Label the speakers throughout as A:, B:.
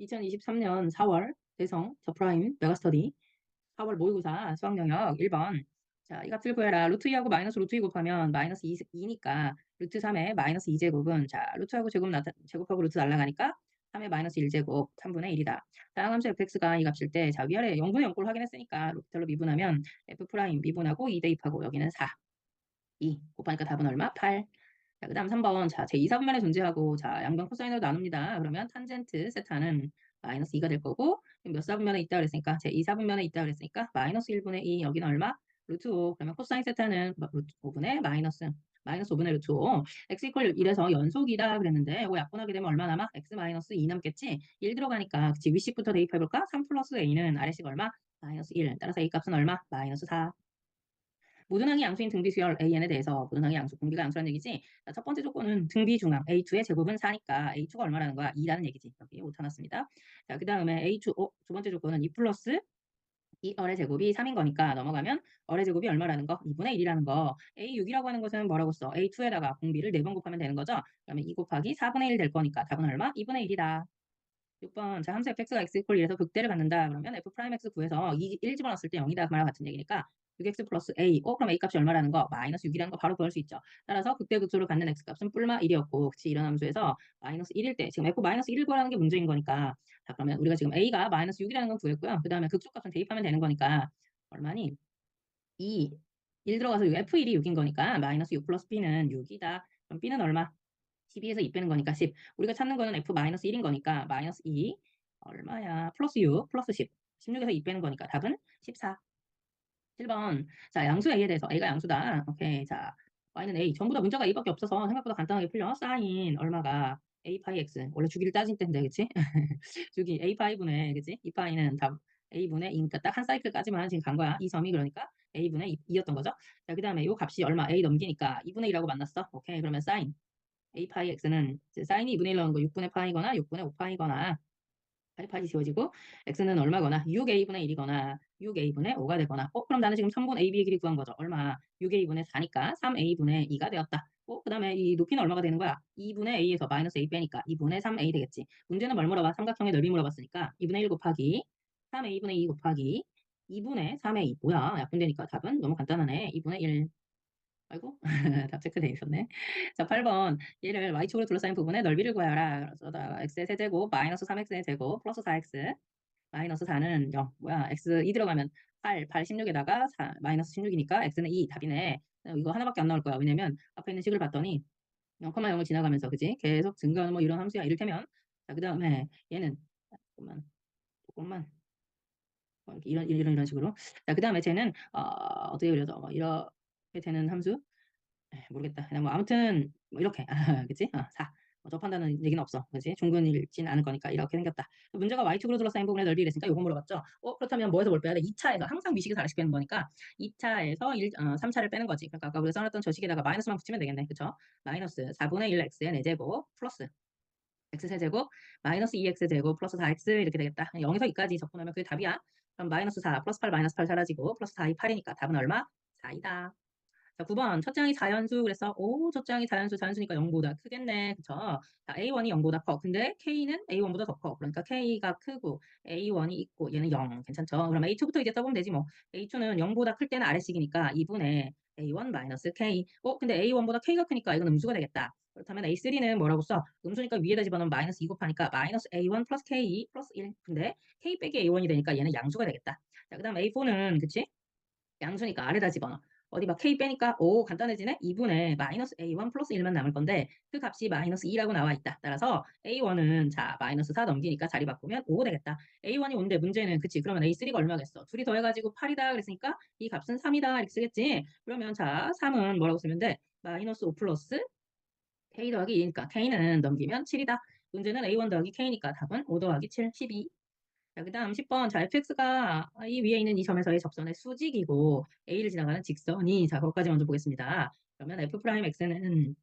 A: 2023년 4월 대성 더 프라임 메가스터디 4월 모의고사 수학 영역 1번 자, 이 값을 구해라. 루트 2하고 마이너스 루트 2 곱하면 마이너스 2, 2니까 루트 3에 마이너스 2제곱은 자, 루트하고 제곱 나타, 제곱하고 루트 날라가니까 3의 마이너스 1제곱 3분의 1이다. 다음 함수 fx가 이 값일 때 자, 위아래 0분의 0꼴 확인했으니까 루트로 미분하면 f 프라임 미분하고 2 대입하고 여기는 4. 2 곱하니까 답은 얼마? 8. 자, 그 다음 3번. 자, 제 2사분면에 존재하고, 자, 양변 코사인으로 나눕니다. 그러면 탄젠트 세타는 마이너스 2가 될 거고, 몇 사분면에 있다 그랬으니까, 제 2사분면에 있다 그랬으니까, 마이너스 1분의 2, 여기는 얼마? 루트 5. 그러면 코사인 세타는 뭐, 루트 5분의 마이너스, 마이너스 5분의 루트 5. x 이퀄 1에서 연속이다 그랬는데, 이거 약분하게 되면 얼마 남아? x 마이너스 2 남겠지? 1 들어가니까, 그치? 위식부터 대입해볼까? 3 플러스 a는 아래식 얼마? 마이너스 1. 따라서 a 값은 얼마? 마이너스 4. 모든 항이 양수인 등비 수열 AN에 대해서 모든 항이 양수, 공비가 양수라는 얘기지. 자, 첫 번째 조건은 등비 중항 A2의 제곱은 4니까 A2가 얼마라는 거야? 2라는 얘기지. 여기 오타났습니다. 자, 그 다음에 A2, 어, 두 번째 조건은 2 플러스 2얼의 제곱이 3인 거니까 넘어가면 얼의 제곱이 얼마라는 거? 2분의 1이라는 거. A6이라고 하는 것은 뭐라고 써? A2에다가 공비를 4번 곱하면 되는 거죠? 그러면 2 곱하기 4분의 1 될 거니까 답은 얼마? 2분의 1이다. 6번 자 함수 fx가 x 이퀄 1에서 극대를 갖는다. 그러면 f 프라임 x 구해서 2, 1 집어넣었을 때 0이다. 그 말과 같은 얘기니까 6x 플러스 a. 어, 그럼 a 값이 얼마라는 거? 마이너스 6이라는 거 바로 구할 수 있죠. 따라서 극대극소를 갖는 x 값은 뿔마 1이었고, 그치? 이런 함수에서 마이너스 1일 때, 지금 f 마이너스 1을 구하라는 게 문제인 거니까. 자, 그러면 우리가 지금 a가 마이너스 6이라는 건 구했고요. 그 다음에 극소값은 대입하면 되는 거니까. 얼마니? 2. 1 들어가서 f1이 6인 거니까 마이너스 6 플러스 b는 6이다. 그럼 b는 얼마? 12에서 2 빼는 거니까 10. 우리가 찾는 거는 f 마이너스 1인 거니까 마이너스 2. 얼마야? 플러스 6 플러스 10. 16에서 2 빼는 거니까 답은 14. 7번. 자, 양수 A에 대해서 A가 양수다. 오케이. 자, Y는 A. 전부 다 문자가 A밖에 없어서 생각보다 간단하게 풀려. 사인 얼마가 A 파이 X. 원래 주기를 따질 텐데, 그치? 주기 A 파이분의, 그치? 이 파이는 답 A분의 2니까 딱 한 사이클까지만 지금 간 거야. 이 점이 그러니까 A분의 2, 였던 거죠. 자, 그 다음에 이 값이 얼마? A 넘기니까 2분의 1하고 만났어. 오케이. 그러면 사인 A 파이 X는 사인이 2분의 1 나오는 거 6분의 파이거나 6분의 5파이거나 파이파이 지워지고 x는 얼마거나 6a분의 1이거나 6a분의 5가 되거나 어 그럼 나는 지금 3분 ab의 길이 구한 거죠. 얼마? 6a분의 4니까 3a분의 2가 되었다. 어, 그 다음에 이 높이는 얼마가 되는 거야? 2분의 a에서 마이너스 a 빼니까 2분의 3a 되겠지. 문제는 뭘 물어봐? 삼각형의 넓이 물어봤으니까 2분의 1 곱하기 3a분의 2 곱하기 2분의 3a. 뭐야? 약분되니까 답은 너무 간단하네. 2분의 1 아이고 답 체크돼 있었네. 자 8번 얘를 y축으로 둘러싸인 부분의 넓이를 구하라. 그래서 x의 세제곱 마이너스 3x의 제곱 플러스 4x 마이너스 4는 0 뭐야 x 2 들어가면 8 8 16에다가 4 마이너스 16이니까 x는 2 답이네. 이거 하나밖에 안 나올 거야. 왜냐면 앞에 있는 식을 봤더니 0,0을 지나가면서 그지 계속 증가하는 뭐 이런 함수야 이를테면 자 그 다음에 얘는 조금만 조금만 뭐 이런 이런 이런 식으로 자그 다음에 쟤는 어, 어떻게 그려져 뭐 이런 되는 함수? 에, 모르겠다. 뭐 아무튼 뭐 이렇게 그치? 어, 4. 뭐 접한다는 얘기는 없어. 그지? 중근일진 않을 거니까 이렇게 생겼다. 문제가 y축으로 둘러싸인 부분의 넓이 이랬으니까 요거 물어봤죠. 어, 그렇다면 뭐에서 뭘 빼야 돼? 2차에서 항상 위식에서 아래식 빼는 거니까 2차에서 1, 어, 3차를 빼는 거지. 그러니까 아까 우리가 써놨던 저 식에다가 마이너스만 붙이면 되겠네. 그쵸? 마이너스 4분의 1 x의 4제곱 플러스 x 세제곱 마이너스 2x 제곱 플러스 4x 이렇게 되겠다. 0에서 2까지 접근하면 그게 답이야. 그럼 마이너스 4 플러스 8 마이너스 8 사라지고 플러스 4이 8이니까 답은 얼마? 4이다. 자, 9번 첫 장이 자연수 그래서 오, 첫 장이 자연수 자연수니까 0보다 크겠네. 자, A1이 0보다 커. 근데 K는 A1보다 더 커. 그러니까 K가 크고 A1이 있고 얘는 0. 괜찮죠? 그럼 A2부터 이제 써보면 되지 뭐. A2는 0보다 클 때는 아래식이니까 2분의 A1 마이너스 K. 어, 근데 A1보다 K가 크니까 이건 음수가 되겠다. 그렇다면 A3는 뭐라고 써? 음수니까 위에다 집어넣으면 마이너스 2 곱하니까 마이너스 A1 플러스 K 플러스 1. 근데 K 빼기 A1이 되니까 얘는 양수가 되겠다. 자, 그 다음 A4는 그치? 양수니까 아래다 집어넣어. 어디 막 k 빼니까 오 간단해지네. 2분의 마이너스 a1 플러스 1만 남을 건데 그 값이 마이너스 2라고 나와 있다. 따라서 a1은 자 마이너스 4 넘기니까 자리 바꾸면 5 되겠다. a1이 5인데 문제는 그치 그러면 a3가 얼마겠어? 둘이 더해가지고 8이다 그랬으니까 이 값은 3이다 이렇게 쓰겠지. 그러면 자 3은 뭐라고 쓰면 돼? 마이너스 5 플러스 k 더하기 2니까 k는 넘기면 7이다. 문제는 a1 더하기 k니까 답은 5 더하기 7, 12. 자, 그 다음 10번. 자, fx가 이 위에 있는 이 점에서의 접선의 수직이고 a를 지나가는 직선이 자, 거기까지 먼저 보겠습니다. 그러면 f'x는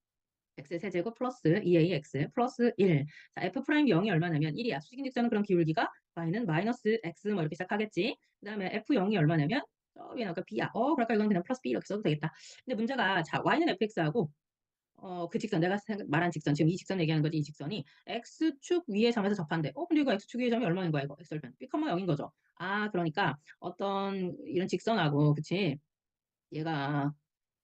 A: x의 세제곱 플러스 2ax 플러스 1. 자, f' 0이 얼마냐면 1이야. 수직인 직선은 그럼 기울기가 y는 마이너스 x 뭐 이렇게 시작하겠지. 그 다음에 f 0이 얼마냐면 저 위에 나까 b야. 어, 그러니까 이건 그냥 플러스 b 이렇게 써도 되겠다. 근데 문제가 자, y는 fx하고 어 그 직선 내가 말한 직선 지금 이 직선 얘기하는 거지 이 직선이 x축 위의 점에서 접한대. 어 근데 이거 x축 위의 점이 얼마인 거야 이거 x절편. b, 0인 거죠. 아 그러니까 어떤 이런 직선하고 그치? 얘가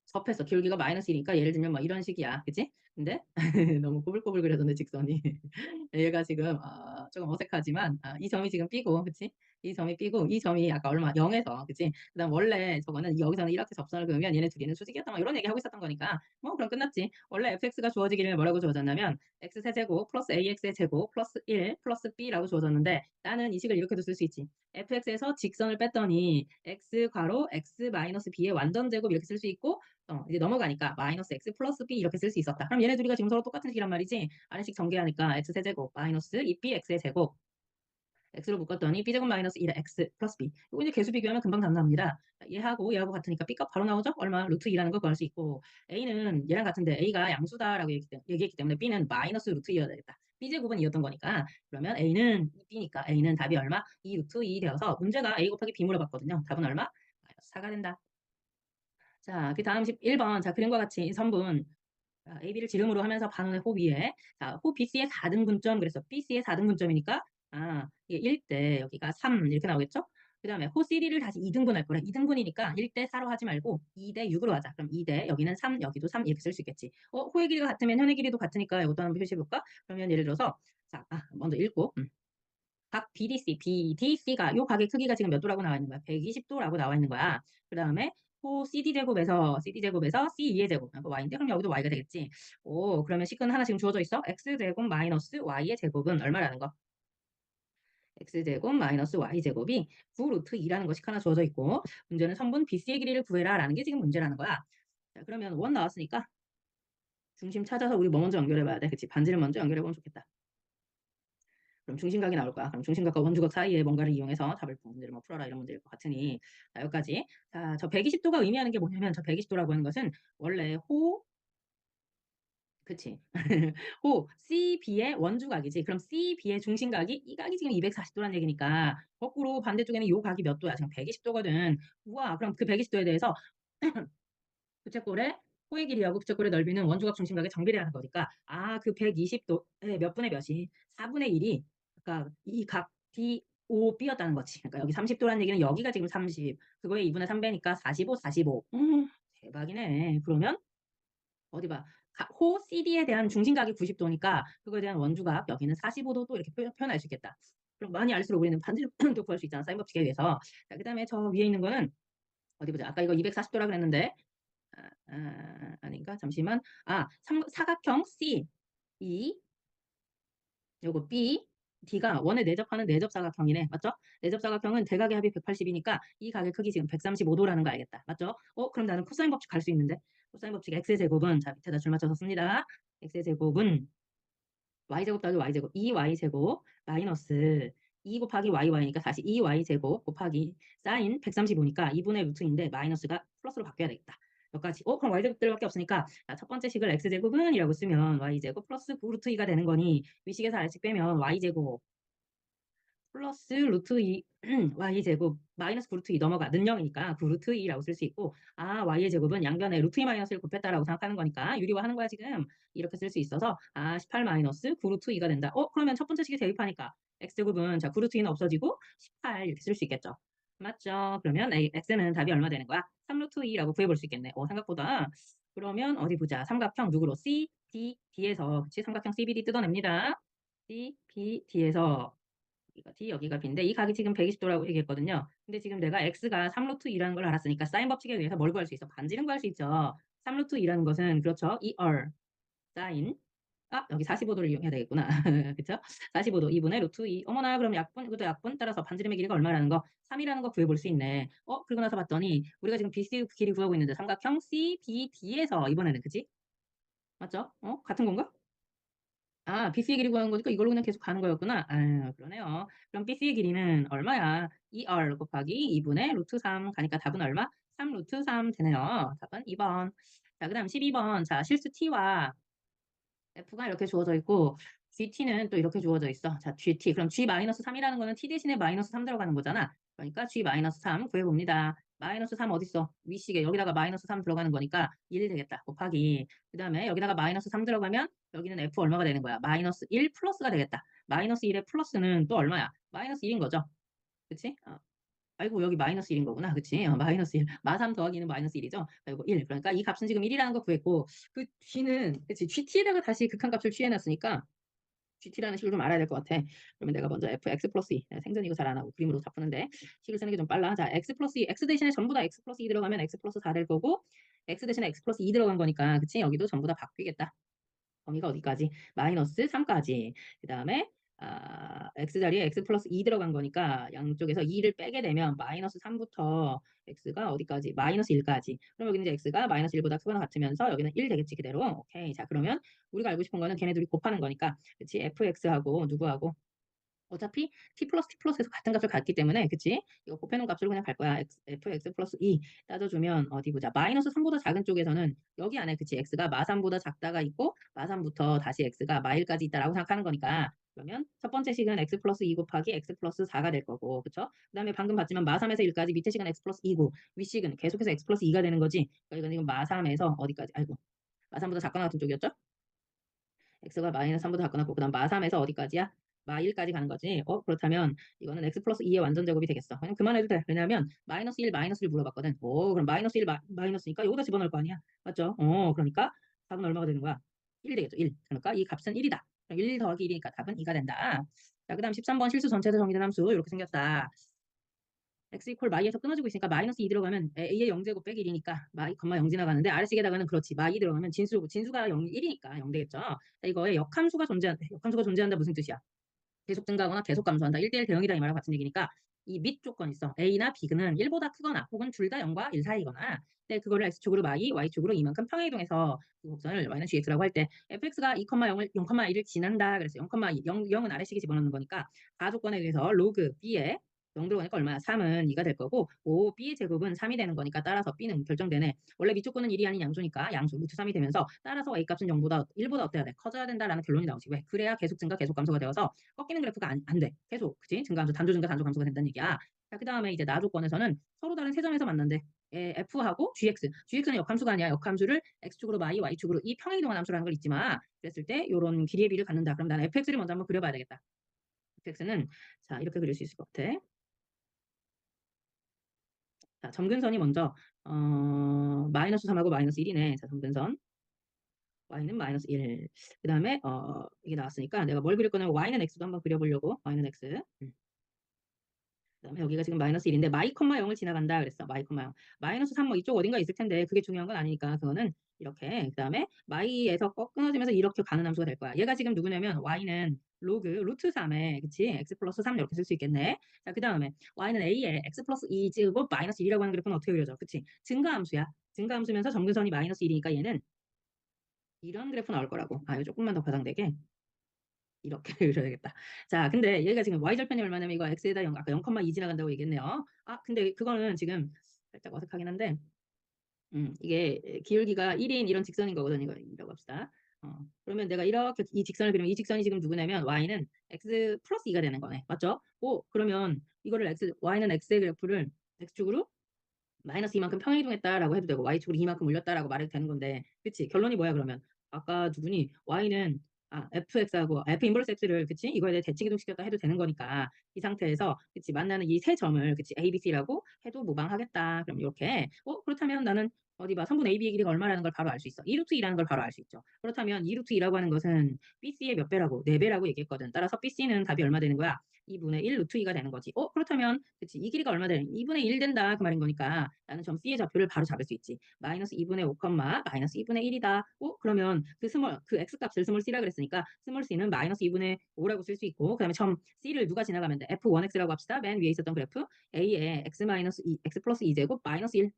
A: 접했어. 기울기가 마이너스 1이니까 예를 들면 뭐 이런 식이야. 그치? 근데 너무 꼬불꼬불거려서 내 직선이. 얘가 지금 어 조금 어색하지만 아 이 점이 지금 B고 그치? 이 점이 B고 이 점이 아까 얼마 0에서 그치? 그다음 원래 저거는 여기서는 이렇게 접선을 그으면 얘네 두 개는 수직이었다 막 이런 얘기 하고 있었던 거니까 뭐 그럼 끝났지. 원래 fx가 주어지기를 뭐라고 주어졌냐면 x 세제곱 플러스 ax의 제곱 플러스 1 플러스 b라고 주어졌는데 나는 이 식을 이렇게도 쓸 수 있지. fx에서 직선을 뺐더니 x 괄호 x 마이너스 b의 완전 제곱 이렇게 쓸 수 있고 어 이제 넘어가니까 마이너스 x 플러스 b 이렇게 쓸 수 있었다. 그럼 얘네 둘이가 지금 서로 똑같은 식이란 말이지. 아래식 전개하니까 x 세제곱 마이너스 2bx의 제곱 x로 묶었더니 b제곱 마이너스 1의 x 플러스 b. 이거 이제 개수 비교하면 금방 답 납니다. 얘하고 얘하고 같으니까 b값 바로 나오죠? 얼마? 루트 2라는 걸 구할 수 있고 a는 얘랑 같은데 a가 양수다라고 얘기했기 때문에 b는 마이너스 루트 2여야 되겠다. b제곱은 2였던 거니까 그러면 a는 b니까 a는 답이 얼마? 2 루트 2 되어서 문제가 a 곱하기 b 물어봤거든요. 답은 얼마? 마이너스 4가 된다. 자, 그 다음 11번. 자, 그림과 같이 선분 자, AB를 지름으로 하면서 반원의 호 위에 자, 호 BC의 4등분점 그래서 BC의 4등분점이니까 아, 이게 1대 여기가 3 이렇게 나오겠죠? 그 다음에 호 CD를 다시 2등분할 거래. 2등분이니까 1대 4로 하지 말고 2대 6으로 하자. 그럼 2대 여기는 3 여기도 3 이렇게 쓸 수 있겠지. 어, 호의 길이가 같으면 현의 길이도 같으니까 이것도 한번 표시해 볼까? 그러면 예를 들어서 자, 아, 먼저 읽고 음. 각 BDC, BDC가 요 각의 크기가 지금 몇 도라고 나와 있는 거야? 120도라고 나와 있는 거야. 그 다음에 호 CD 제곱에서 CD 제곱에서 C2의 제곱. 그 Y인데 그럼 여기도 Y가 되겠지. 오, 그러면 식은 하나 지금 주어져 있어. X 제곱 마이너스 Y의 제곱은 얼마라는 거? X제곱 마이너스 y제곱이 9 루트 2라는 것이 하나 주어져 있고 문제는 성분 BC의 길이를 구해라 라는 게 지금 문제라는 거야. 자 그러면 원 나왔으니까 중심 찾아서 우리 뭐 먼저 연결해 봐야 돼. 그치? 반지를 먼저 연결해 보면 좋겠다. 그럼 중심각이 나올 거야. 그럼 중심각과 원주각 사이에 뭔가를 이용해서 답을 문제를 뭐 풀어라 이런 문제일 것 같으니 자 여기까지. 자 저 120도가 의미하는 게 뭐냐면 저 120도라고 하는 것은 원래 호 그치. 호 CB의 원주각이지. 그럼 CB의 중심각이 이 각이 지금 240도란 얘기니까 거꾸로 반대쪽에는 요 각이 몇 도야? 지금 120도거든. 우와 그럼 그 120도에 대해서 부채꼴의 호의 길이하고 부채꼴의 넓이는 원주각 중심각의 정비례하는 거니까 아 그 120도의 몇 분의 몇이 4분의 1이 그러니까 이각 DOB였다는 거지. 그러니까 여기 30도라는 얘기는 여기가 지금 30 그거에 2분의 3배니까 45 45 음, 대박이네. 그러면 어디 봐. 호 CD에 대한 중심각이 90도니까 그거에 대한 원주각 여기는 45도도 이렇게 표, 현 할수 있겠다. 그럼 많이 알수록 우리는 반지름도 구할 수 있잖아. 사인 법칙에 의해서. 자, 그 다음에 저 위에 있는 거는 어디 보자. 아까 이거 240도라 그랬는데 아, 아, 아닌가? 잠시만. 아, 삼, 사각형 C E 요거 B D가 원에 내접하는 내접 사각형이네. 맞죠? 내접 사각형은 대각의 합이 180이니까 이 각의 크기 지금 135도라는 거 알겠다. 맞죠? 어, 그럼 나는 코사인 법칙 갈 수 있는데. 코사인 법칙 x의 제곱은 자 밑에다 줄 맞춰서 씁니다. x의 제곱은 y제곱 더하기 y제곱 2y제곱 마이너스 2 곱하기yy니까 다시 2y제곱 곱하기 사인 135니까 2분의 루트인데 마이너스가 플러스로 바뀌어야 되겠다. 여기까지. 어, 그럼 y제곱들밖에 없으니까 자, 첫 번째 식을 x제곱은 이라고 쓰면 y제곱 플러스 9 루트 2가 되는 거니 위식에서 아래식 빼면 y제곱 플러스 루트 2 y제곱 마이너스 9 루트 2 넘어가 는영이니까 9 루트 2라고 쓸 수 있고 아 y의 제곱은 양변에 루트 2 마이너스를 곱했다라고 생각하는 거니까 유리화하는 거야 지금 이렇게 쓸 수 있어서 아 18 마이너스 9 루트 2가 된다. 어 그러면 첫 번째 식에 대입하니까 x제곱은 자 9 루트 2는 없어지고 18 이렇게 쓸 수 있겠죠. 맞죠? 그러면 x는 답이 얼마 되는 거야? 3 루트 2라고 구해볼 수 있겠네. 어 생각보다 그러면 어디 보자. 삼각형 누구로? C, D, D에서 그치? 삼각형 CBD 뜯어냅니다. C, B, D에서 여기가 D, 여기가 B인데 이 각이 지금 120도라고 얘기했거든요. 근데 지금 내가 X가 3루트 2라는 걸 알았으니까 사인 법칙에 의해서 뭘 구할 수 있어? 반지름 구할 수 있죠. 3루트 2라는 것은 그렇죠. 2R 사인 아 여기 45도를 이용해야 되겠구나. 그쵸? 45도 2분의 루트 2 어머나 그럼 약분 이것도 약분 따라서 반지름의 길이가 얼마라는 거 3이라는 거 구해볼 수 있네. 어 그러고 나서 봤더니 우리가 지금 BC 길이 구하고 있는데 삼각형 CBD에서 이번에는 그치? 맞죠? 어 같은 건가? 아 BC의 길이 구하는 거니까 이걸로 그냥 계속 가는 거였구나. 아 그러네요. 그럼 BC의 길이는 얼마야? 2R 곱하기 2분의 루트 3 가니까 답은 얼마? 3 루트 3 되네요. 답은 2번. 자, 그 다음 12번. 자, 실수 T와 F가 이렇게 주어져 있고 GT는 또 이렇게 주어져 있어. 자, GT. 그럼 G-3이라는 거는 T 대신에 마이너스 3 들어가는 거잖아. 그러니까 G 마이너스 3 구해봅니다. 마이너스 3 어딨어? 위식에 여기다가 마이너스 3 들어가는 거니까 1 되겠다. 곱하기. 그 다음에 여기다가 마이너스 3 들어가면 여기는 F 얼마가 되는 거야? 마이너스 1 플러스가 되겠다. 마이너스 1의 플러스는 또 얼마야? 마이너스 1인 거죠. 그치? 어. 아이고 여기 마이너스 1인 거구나. 그치? 어, 마이너스 1. 마3 더하기 는 마이너스 1이죠. 그리고 1. 그러니까 이 값은 지금 1이라는 거 구했고 그 G는 그치? GT에다가 다시 극한값을 취해놨으니까 GT라는 식을 좀 알아야 될 것 같아. 그러면 내가 먼저 fx 플러스 2. 생전 이거 잘 안 하고 그림으로 다 푸는데 식을 쓰는 게 좀 빨라. 자, x 플러스 2. x 대신에 전부 다 x 플러스 2 들어가면 x 플러스 4 될 거고 x 대신에 x 플러스 2 들어간 거니까 그치? 여기도 전부 다 바뀌겠다. 범위가 어디까지? 마이너스 3까지. 그 다음에 아, x자리에 x 플러스 2 들어간 거니까 양쪽에서 2를 빼게 되면 마이너스 3부터 x가 어디까지? 마이너스 1까지. 그럼 여기는 이제 x가 마이너스 1보다 크거나 같으면서 여기는 1 되겠지 그대로. 오케이. 자 그러면 우리가 알고 싶은 거는 걔네 둘이 곱하는 거니까 그치? fx하고 누구하고 어차피 t 플러스 t 플러스에서 같은 값을 갖기 때문에 그치? 이거 곱해놓은 값으로 그냥 갈 거야. x, fx 플러스 2 따져주면 어디 보자. 마이너스 3보다 작은 쪽에서는 여기 안에 그치? x가 마3보다 작다가 있고 마3부터 다시 x가 마1까지 있다라고 생각하는 거니까 그러면 첫 번째 식은 x 플러스 2 곱하기 x 플러스 4가 될 거고 그쵸? 그 다음에 방금 봤지만 마3에서 1까지 밑에 식은 x 플러스 2고 윗식은 계속해서 x 플러스 2가 되는 거지 그러니까 이건 지금 마3에서 어디까지 아이고 마3보다 작거나 같은 쪽이었죠? x가 마이너스 3보다 작거나 같고 그 다음 마3에서 어디까지야? 마1까지 가는 거지. 어 그렇다면 이거는 x 플러스 2의 완전 제곱이 되겠어. 그냥 그만해도 돼. 왜냐하면 마이너스 1, 마이너스 1 물어봤거든. 오 그럼 마이너스 1, 마, 마이너스니까 여기다 집어넣을 거 아니야. 맞죠? 어 그러니까 답은 얼마가 되는 거야? 1 되겠죠. 1. 그러니까 이 값은 1이다. 1 더하기 1이니까 답은 2가 된다. 자, 그 다음 13번 실수 전체에서 정의된 함수 이렇게 생겼다. x 이퀄 마이에서 끊어지고 있으니까 마이너스 2 들어가면 a의 0제곱 빼기 1이니까 마이, 컴마 0 지나가는데 아래식에다가는 그렇지 마이 들어가면 진수, 진수가 0, 1이니까 0 되겠죠. 자, 이거에 역함수가 존재한다. 역함수가 존재한다 무슨 뜻이야? 계속 증가하거나 계속 감소한다. 1대1 대응이다 이 말과 같은 얘기니까 이 밑 조건 있어. A나 B는 1보다 크거나 혹은 둘 다 0과 1 사이거나 근데 그거를 X축으로 마이, Y축으로 이만큼 평행이동해서 그 곡선을 Y는 GX라고 할 때 fx가 2,0을 0,1을 지난다 그래서 0,0 0은 아래식에 집어넣는 거니까 가조건에 의해서 로그 B에 0 들어가니까 얼마야? 3은 2가 될 거고 5 B의 제곱은 3이 되는 거니까 따라서 B는 결정되네. 원래 밑조건은 1이 아닌 양수니까 양수 루트 3이 되면서 따라서 A 값은 0보다 1보다 어때야 돼? 커져야 된다라는 결론이 나오지. 왜? 그래야 계속 증가 계속 감소가 되어서 꺾이는 그래프가 안, 안 돼. 계속 그치? 증가함수 단조 증가 단조 감소가 된다는 얘기야. 자, 그 다음에 이제 나 조건에서는 서로 다른 세 점에서 만난대. 에, F하고 GX. GX는 역함수가 아니야. 역함수를 X축으로 마이, Y축으로 이 평행이동한 함수라는 걸 잊지 마. 그랬을 때 이런 길이의 비를 갖는다. 그럼 나는 fx를 먼저 한번 그려봐야 되겠다. fx는 자 이렇게 그릴 수 있을 것 같아. 자, 점근선이 먼저 어, 마이너스 3하고 마이너스 1이네. 자, 점근선. y는 마이너스 1. 그 다음에 어, 이게 나왔으니까 내가 뭘 그릴 거냐면 y는 x도 한번 그려보려고. y는 x. 음. 그 다음에 여기가 지금 마이너스 1인데 마이 컴마 0을 지나간다 그랬어. 마이 컴마 0. 마이너스 3 뭐 이쪽 어딘가 있을 텐데 그게 중요한 건 아니니까 그거는 이렇게 그 다음에 마이에서 꺾 끊어지면서 이렇게 가는 함수가 될 거야. 얘가 지금 누구냐면 y는 로그 루트 3에 그치 x 플러스 3 이렇게 쓸 수 있겠네. 자 그 다음에 y는 a에 x 플러스 2 제곱 마이너스 1이라고 하는 그래프는 어떻게 그려져? 그치 증가함수야. 증가함수면서 점근선이 마이너스 1이니까 얘는 이런 그래프 나올 거라고. 아 이거 조금만 더 과장되게 이렇게 그려야겠다. 자, 근데 얘가 지금 y절편이 얼마냐면 이거 x에다 0, 아까 0,2 지나간다고 얘기했네요. 아, 근데 그거는 지금 살짝 어색하긴 한데, 음, 이게 기울기가 1인 이런 직선인 거거든요. 이거 이라고 합시다. 어, 그러면 내가 이렇게 이 직선을 그리면 이 직선이 지금 누구냐면 y는 x 플러스 2가 되는 거네. 맞죠? 오, 그러면 이거를 x, y는 x의 그래프를 x축으로 마이너스 이만큼 평행이동했다라고 해도 되고 y축으로 이만큼 올렸다라고 말해도 되는 건데 그치? 결론이 뭐야 그러면? 아까 누구니? y는 아, fx하고 f 인버스 x를 그치? 이거에 대해 대칭 이동시켰다 해도 되는 거니까 이 상태에서 그치? 만나는 이 세 점을 그치? A, b, c라고 해도 무방하겠다. 그럼 이렇게. 어 그렇다면 나는 어디 봐 3분의 AB의 길이가 얼마라는 걸 바로 알 수 있어. 2루트 2라는 걸 바로 알 수 있죠. 그렇다면 2루트 2라고 하는 것은 BC의 몇 배라고? 4배라고 얘기했거든. 따라서 BC는 답이 얼마 되는 거야? 2분의 1 루트 2가 되는 거지. 어 그렇다면 그치 이 길이가 얼마 되는 2분의 1 된다 그 말인 거니까 나는 점 C의 좌표를 바로 잡을 수 있지. 마이너스 2분의 5, 마이너스 2분의 1이다. 어 그러면 그 스몰 그 X 값을 스몰 C라 그랬으니까 스몰 C는 마이너스 2분의 5라고 쓸 수 있고 그 다음에 점 C를 누가 지나가면 돼? F1X라고 합시다. 맨 위에 있었던 그래프 A에 X 마이너스 2, X 플러스 2제곱 마이너스 1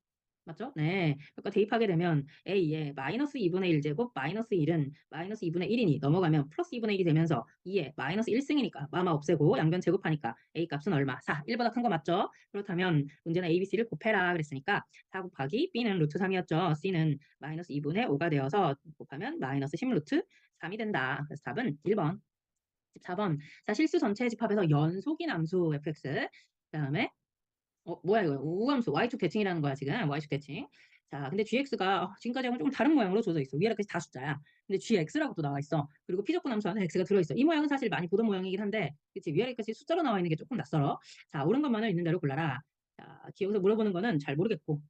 A: 맞죠? 네. 그러니까 대입하게 되면 A에 마이너스 2분의 1제곱 마이너스 1은 마이너스 2분의 1이니 넘어가면 플러스 2분의 1이 되면서 2에 마이너스 1승이니까 마마 없애고 양변 제곱하니까 A 값은 얼마? 4. 1보다 큰 거 맞죠? 그렇다면 문제는 A, B, C를 곱해라 그랬으니까 4 곱하기 B는 루트 3이었죠. C는 마이너스 2분의 5가 되어서 곱하면 마이너스 10 루트 3이 된다. 그래서 답은 1번. 14번. 자, 실수 전체 집합에서 연속인 함수 fx. 그 다음에 어 뭐야 이거 우함수 y축 대칭이라는 거야 지금 y축 대칭. 자 근데 gx가 어 지금까지 하고는 조금 다른 모양으로 줘져 있어. 위아래까지 다 숫자야. 근데 gx라고 또 나와 있어. 그리고 피접분 함수 안에 x가 들어 있어. 이 모양은 사실 많이 보던 모양이긴 한데 그치 위아래까지 숫자로 나와 있는 게 조금 낯설어. 자 옳은 것만을 있는 대로 골라라. 자 여기서 물어보는 거는 잘 모르겠고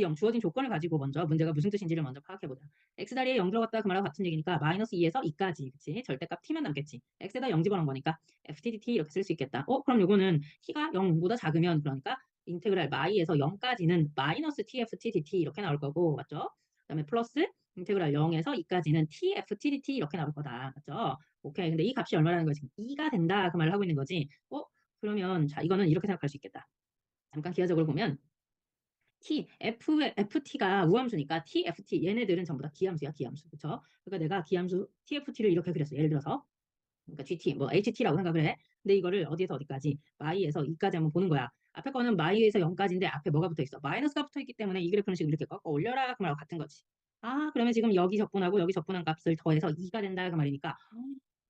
A: 0 주어진 조건을 가지고 먼저 문제가 무슨 뜻인지를 먼저 파악해 보자. x 다리에 0 들어갔다 그 말하고 같은 얘기니까 마이너스 2에서 2까지 그치 절대값 t만 남겠지. x에다 0 집어넣은 거니까 ftdt 이렇게 쓸 수 있겠다. 어 그럼 요거는 t가 0보다 작으면 그러니까 인테그랄 마이에서 0까지는 마이너스 tft dt 이렇게 나올 거고 맞죠? 그 다음에 플러스 인테그랄 0에서 2까지는 tft dt 이렇게 나올 거다. 맞죠? 오케이. 근데 이 값이 얼마라는 거지? 2가 된다 그 말을 하고 있는 거지. 어? 그러면 자 이거는 이렇게 생각할 수 있겠다. 잠깐 기하적으로 보면 t, f, ft가 우함수니까 t, ft 얘네들은 전부 다 기함수야 기함수. 그쵸? 그러니까 내가 기함수 tft를 이렇게 그렸어 예를 들어서 그러니까 gt 뭐 ht라고 생각을 해. 근데 이거를 어디에서 어디까지? 마이에서 2까지 한번 보는 거야. 앞에 거는 마이에서 0까지인데 앞에 뭐가 붙어 있어? 마이너스가 붙어 있기 때문에 이 그래프는 지금 이렇게 꺾어 올려라 그 말하고 같은 거지. 아 그러면 지금 여기 적분하고 여기 적분한 값을 더해서 2가 된다 그 말이니까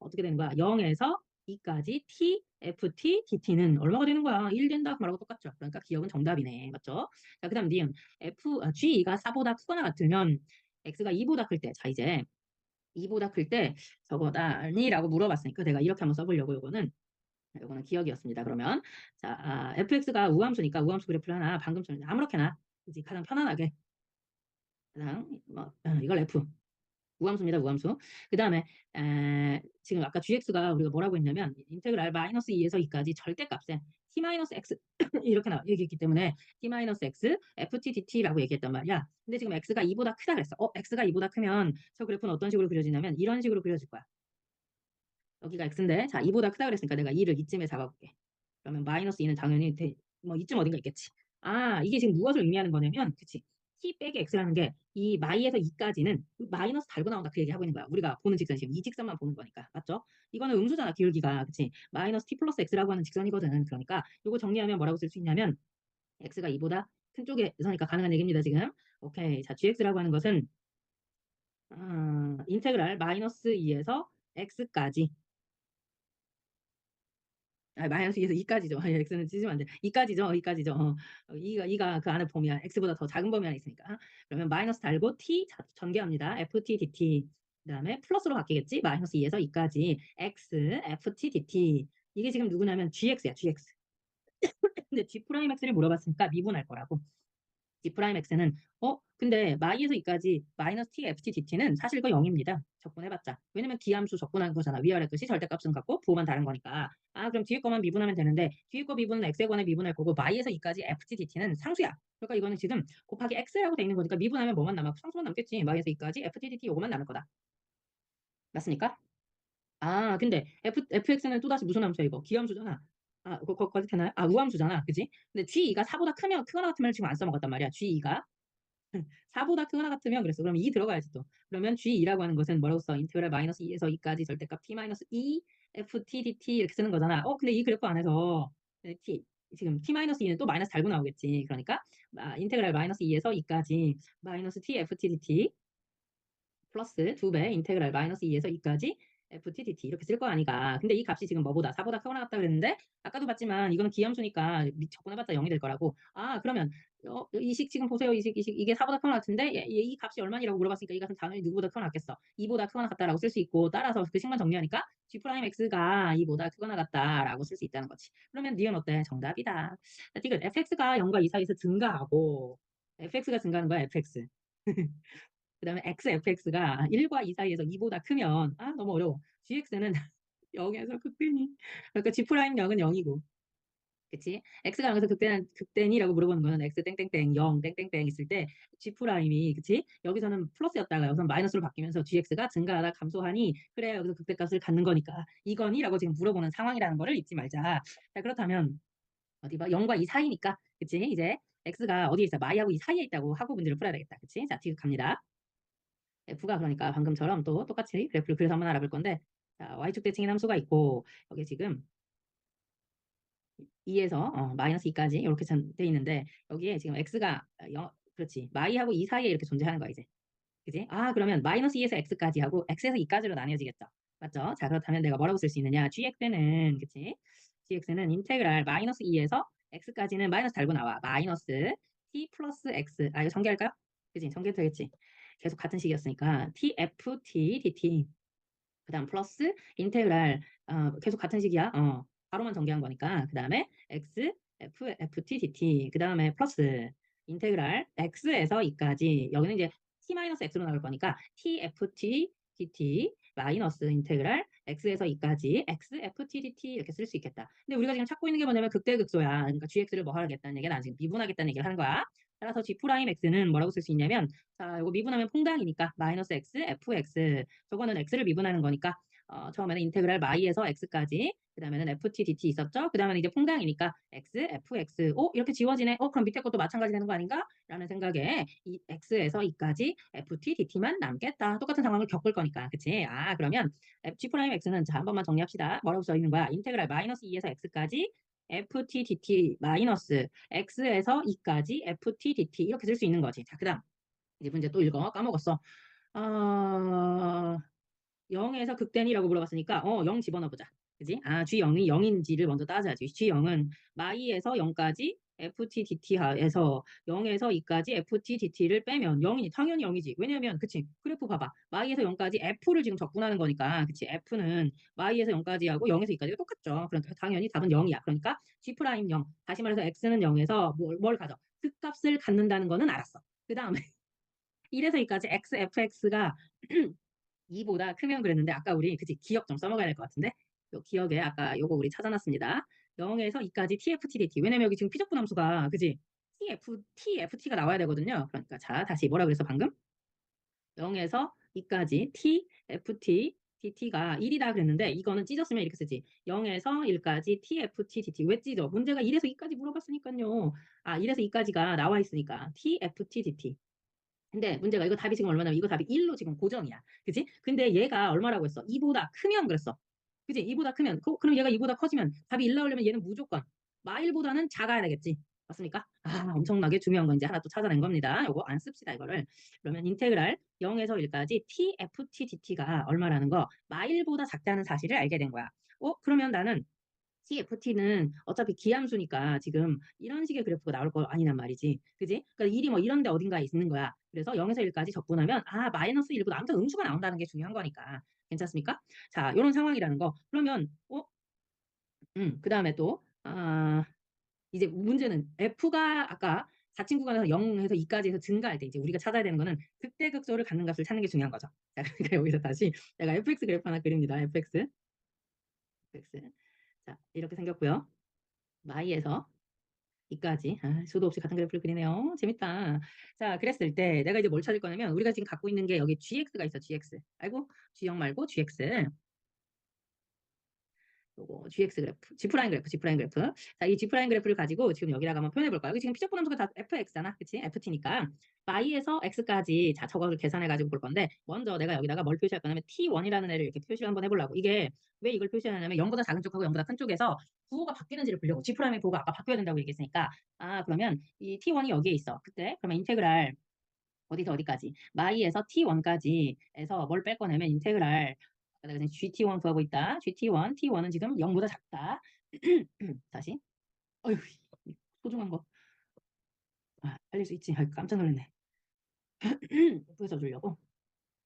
A: 어떻게 되는 거야? 0에서 2까지 t, ft, dt는 얼마가 되는 거야? 1 된다 그 말하고 똑같죠. 그러니까 기억은 정답이네. 맞죠? 자, 그 다음 니은 f, 아, g가 4보다 크거나 같으면 x가 2보다 클 때, 자 이제 2보다 클 때 저거다 아니 라고 물어봤으니까 내가 이렇게 한번 써보려고 요거는 요거는 기억이었습니다. 그러면 자 아, fx가 우함수니까 우함수 그래프를 하나 방금처럼 아무렇게나 이제 가장 편안하게 가장 뭐 어, 이걸 f 우함수입니다. 우함수. 그 다음에 지금 아까 gx가 우리가 뭐라고 했냐면 인테그랄 마이너스 2에서 2까지 절대값에 t 마이너스 x 이렇게 나와 얘기했기 때문에 t 마이너스 x ft dt라고 얘기했단 말이야. 근데 지금 x가 2보다 크다 그랬어. 어 x가 2보다 크면 저 그래프는 어떤 식으로 그려지냐면 이런 식으로 그려질 거야. 여기가 x인데 자 2보다 크다 그랬으니까 내가 2를 이쯤에 잡아볼게. 그러면 마이너스 2는 당연히 대, 뭐 이쯤 어딘가 있겠지. 아 이게 지금 무엇을 의미하는 거냐면 그치 t 빼기 x라는 게 이 마이에서 2까지는 마이너스 달고 나온다 그 얘기 하고 있는 거야. 우리가 보는 직선 지금 이 직선만 보는 거니까 맞죠? 이거는 음수잖아 기울기가 그치? 마이너스 t 플러스 x라고 하는 직선이거든. 그러니까 이거 정리하면 뭐라고 쓸 수 있냐면 x가 2보다 큰 쪽에서니까 가능한 얘기입니다 지금. 오케이 자 gx라고 하는 것은 어, 인테그랄 마이너스 2에서 x까지 아, 마이너스 2에서 2까지죠. x는 찢으면 안 돼. 2까지죠. 2까지죠. 어, 2가 2가 그 안에 범위 안 x보다 더 작은 범위 안에 있으니까. 그러면 마이너스 달고 t 자, 전개합니다. ft dt. 그 다음에 플러스로 바뀌겠지? 마이너스 2에서 2까지 x ft dt. 이게 지금 누구냐면 gx야. gx. 근데 g 프라임 x를 물어봤으니까 미분할 거라고. G 프라임 x는 어 근데 마이에서 2까지 마이너스 t ft dt는 사실 이거 0입니다. 적분해봤자. 왜냐면 기함수 적분한 거잖아. 위아래 뜻이 절대값은 같고 부호만 다른 거니까. 아 그럼 뒤에 거만 미분하면 되는데 뒤에 거 미분은 x에 관해 미분할 거고 마이에서 2까지 ft dt는 상수야. 그러니까 이거는 지금 곱하기 x라고 돼 있는 거니까 미분하면 뭐만 남아? 상수만 남겠지. 마이에서 2까지 ft dt 요거만 남을 거다. 맞습니까? 아 근데 f, fx는 또다시 무슨 함수야 이거? 기함수잖아. 아, 거, 거, 거짓 되나요? 아, 우함수잖아. 그지? 근데 G2가 4보다 크면, 크거나 같으면 지금 안 써먹었단 말이야. G2가. 4보다 크거나 같으면 그랬어. 그럼 2 들어가야지 또. 그러면 G2라고 하는 것은 뭐라고 써? 인테그랄 마이너스 2에서 2까지 절대값 T 마이너스 2 FT DT 이렇게 쓰는 거잖아. 어, 근데 이 그래프 안에서 T, 지금 T 마이너스 2는 또 마이너스 달고 나오겠지. 그러니까 아, 인테그랄 마이너스 2에서 2까지 마이너스 T FT DT 플러스 2배 인테그랄 마이너스 2에서 2까지 FTDT 이렇게 쓸 거 아니가. 근데 이 값이 지금 뭐보다 4보다 크거나 같다 그랬는데 아까도 봤지만 이거는 기함수니까 적분해봤자 0이 될 거라고. 아 그러면 어, 이식 지금 보세요. 이식 이식 이게 4보다 크거나 같은데 이, 이 값이 얼마냐고 물어봤으니까 이 값은 당연히 누구보다 크거나 같겠어. 2보다 크거나 같다라고 쓸 수 있고 따라서 그 식만 정리하니까 G 프라임 X가 2보다 크거나 같다라고 쓸 수 있다는 거지. 그러면 니은 어때? 정답이다. 자, 디귿 fx가 0과 2 사이에서 증가하고 fx가 증가하는 거야 fx. 그 다음에 xfx가 1과 2 사이에서 2보다 크면 아 너무 어려워. gx는 0에서 극대니. 그러니까 g 프라임 0은 0이고. 그치? x가 0에서 극대는 극대니라고 물어보는 거는 x 땡땡땡 0 땡땡땡 있을 때 g 프라임이 그치? 여기서는 플러스였다가 여기서는 마이너스로 바뀌면서 gx가 증가하다 감소하니 그래 여기서 극대값을 갖는 거니까 이거니라고 지금 물어보는 상황이라는 거를 잊지 말자. 자 그렇다면 어디 봐 0과 2 사이니까 그치? 이제 x가 어디에 있어? 마이하고 이 사이에 있다고 하고 문제를 풀어야 되겠다. 그치? 자 디귿 갑니다. F가 그러니까 방금처럼 또 똑같이 그래프를 그려서 한번 알아볼 건데 자, y축 대칭인 함수가 있고 여기 지금 2에서 어, 마이너스 2까지 이렇게 돼 있는데 여기에 지금 x가 영, 그렇지 마이하고 2 사이에 이렇게 존재하는 거야 이제 그지? 아 그러면 마이너스 2에서 x까지 하고 x에서 2까지로 나뉘어지겠죠 맞죠? 자 그렇다면 내가 뭐라고 쓸 수 있느냐 gx는 그치? gx는 인테그랄 마이너스 2에서 x까지는 마이너스 달고 나와. 마이너스 t 플러스 x. 아, 이거 전개할까요? 그지? 전개도 되겠지. 계속 같은 식이었으니까 tft dt. 그 다음 플러스 인테그랄 어, 계속 같은 식이야. 어, 바로만 전개한 거니까. 그 다음에 x f ft dt. 그 다음에 플러스 인테그랄 x에서 2까지. 여기는 이제 t-x로 나올 거니까 tft dt 마이너스 인테그랄 x에서 2까지 x ft dt 이렇게 쓸 수 있겠다. 근데 우리가 지금 찾고 있는 게 뭐냐면 극대극소야. 그러니까 gx를 뭐 하겠다는 얘기는 지금 미분하겠다는 얘기를 하는 거야. 따라서 g 프라임 x는 뭐라고 쓸 수 있냐면 자, 이거 미분하면 퐁당이니까 마이너스 x fx 저거는 x를 미분하는 거니까 어, 처음에는 인테그랄 마이에서 x까지 그 다음에는 ft dt 있었죠. 그 다음에는 이제 퐁당이니까 x fx 오 이렇게 지워지네. 어 그럼 밑에 것도 마찬가지 되는 거 아닌가? 라는 생각에 이 x에서 2까지 ft dt만 남겠다. 똑같은 상황을 겪을 거니까 그치? 아 그러면 g 프라임 x는 자 한 번만 정리합시다. 뭐라고 써 있는 거야? 인테그랄 마이너스 2에서 x까지 ft dt 마이너스 x에서 2까지 ft dt 이렇게 쓸 수 있는 거지. 자, 그 다음 이제 문제 또 읽어. 까먹었어. 아 0에서 극대니라고 물어봤으니까 어, 0 집어넣어 보자. 그지? 아, G0이 0인지를 먼저 따져야지. G0은 마이에서 0까지 ft dt에서 0에서 2까지 ft dt를 빼면 0이니 당연히 0이지. 왜냐면 그치? 그래프 봐봐. 마이에서 0까지 f를 지금 적분하는 거니까 그치? f는 마이에서 0까지 하고 0에서 2까지가 똑같죠. 그러니까 당연히 답은 0이야. 그러니까 g 프라임 0. 다시 말해서 x는 0에서 뭘, 뭘 가져? 극값을 갖는다는 거는 알았어. 그 다음에 1에서 2까지 x fx가 2보다 크면 그랬는데 아까 우리 그치 기억 좀 써먹어야 될 것 같은데 요 기억에 아까 요거 우리 찾아놨습니다. 0에서 2까지 TFTDT 왜냐면 여기 지금 피적분 함수가 그지 TF, TFT가 나와야 되거든요. 그러니까 자 다시 뭐라 그랬어 방금 0에서 2까지 TFT DT가 1이다 그랬는데 이거는 찢었으면 이렇게 쓰지 0에서 1까지 TFT DT 왜 찢어? 문제가 1에서 2까지 물어봤으니까요. 아 1에서 2까지가 나와 있으니까 TFT DT 근데 문제가 이거 답이 지금 얼마냐면 이거 답이 1로 지금 고정이야. 그지? 근데 얘가 얼마라고 했어? 2보다 크면 그랬어. 그지? 2보다 크면. 그, 그럼 얘가 2보다 커지면 답이 1 나오려면 얘는 무조건 마일보다는 작아야 되겠지. 맞습니까? 아, 엄청나게 중요한 건 이제 하나 또 찾아낸 겁니다. 요거 안 씁시다, 이거를. 그러면 인테그랄 0에서 1까지 TFT DT가 얼마라는 거 마일보다 작다는 사실을 알게 된 거야. 어? 그러면 나는 TFT는 어차피 기함수니까 지금 이런 식의 그래프가 나올 거 아니란 말이지. 그지? 그러니까 1이 뭐 이런 데 어딘가에 있는 거야. 그래서 0에서 1까지 적분하면 아 마이너스 1보다 아무튼 음수가 나온다는 게 중요한 거니까. 괜찮습니까? 자, 이런 상황이라는 거. 그러면 어? 음, 그 다음에 또 아, 이제 문제는 F가 아까 4친 구간에서 0에서 2까지 해서 증가할 때 이제 우리가 찾아야 되는 거는 극대극소를 갖는 값을 찾는 게 중요한 거죠. 자, 그러니까 여기서 다시 내가 fx 그래프 하나 그립니다. fx. fx. 자, 이렇게 생겼고요. 마이에서 이까지 아, 수도 없이 같은 그래프를 그리네요. 재밌다. 자, 그랬을 때 내가 이제 뭘 찾을 거냐면 우리가 지금 갖고 있는 게 여기 gx가 있어. gx. 알고? g형 말고 gx. 요거 gx 그래프, g 프라임 그래프, g 프라임 그래프. 자, 이 g 프라임 그래프를 가지고 지금 여기다가 한번 표현해 볼까요? 지금 피적분 함수가 다 fx잖아. 그치? ft니까 y에서 x까지 자, 저거를 계산해 가지고 볼 건데 먼저 내가 여기다가 뭘 표시할 거냐면 t1이라는 애를 이렇게 표시를 한번 해 보려고. 이게 왜 이걸 표시하냐면 0보다 작은 쪽하고 0보다 큰 쪽에서 부호가 바뀌는지를 보려고. g 프라임의 부호가 아까 바뀌어야 된다고 얘기했으니까 아, 그러면 이 t1이 여기에 있어. 그때 그러면 인테그랄 어디서 어디까지? 마이에서 t1까지 에서 뭘 뺄 거냐면 인테그랄 지금 GT1 구하고 있다. GT1, T1은 지금 0보다 작다. 다시. 어휴, 소중한 거. 아, 살릴 수 있지. 아, 깜짝 놀랐네. F에서 주려고.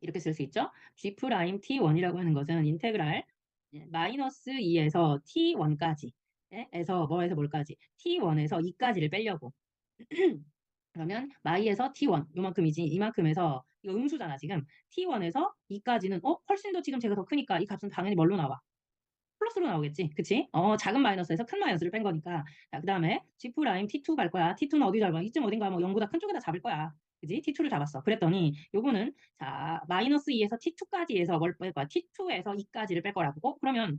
A: 이렇게 쓸 수 있죠. G 프라임 T1이라고 하는 것은 인테그랄 예, 마이너스 2에서 T1까지 에서 뭐에서 뭘까지 T1에서 2까지를 빼려고. 그러면 마이에서 T1 요만큼이지 이만큼에서 이거 음수잖아 지금. T1에서 2까지는 어 훨씬 더 지금 제가 더 크니까 이 값은 당연히 뭘로 나와? 플러스로 나오겠지. 그치? 어 작은 마이너스에서 큰 마이너스를 뺀 거니까. 자그 다음에 G 프라임 T2 갈 거야. T2는 어디 잡아 이쯤 어딘가 뭐 0보다 큰 쪽에다 잡을 거야. 그지 T2를 잡았어. 그랬더니 요거는 자 마이너스 2에서 T2까지 해서 뭘 뺄 거야? T2에서 2까지를 뺄 거라고. 어 그러면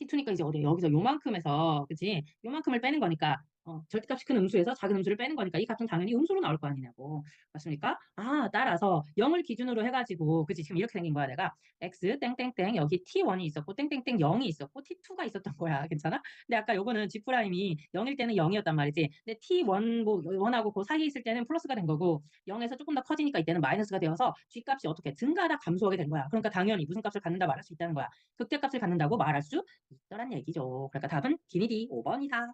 A: T2니까 이제 어디 여기서 요만큼에서. 그지 요만큼을 빼는 거니까 어, 절대값이 큰 음수에서 작은 음수를 빼는 거니까 이 값은 당연히 음수로 나올 거 아니냐고. 맞습니까? 아, 따라서 0을 기준으로 해가지고, 그치? 지금 이렇게 생긴 거야, 내가. x, 땡땡땡, 여기 t1이 있었고, 땡땡땡 0이 있었고, t2가 있었던 거야. 괜찮아? 근데 아까 요거는 g 프라임이 0일 때는 0이었단 말이지. 근데 t1, 뭐, 1하고 그 사이에 있을 때는 플러스가 된 거고, 0에서 조금 더 커지니까 이때는 마이너스가 되어서 g 값이 어떻게 증가하다 감소하게 된 거야. 그러니까 당연히 무슨 값을 갖는다 말할 수 있다는 거야. 극대값을 갖는다고 말할 수 있더란 얘기죠. 그러니까 답은 기니디 5번이다.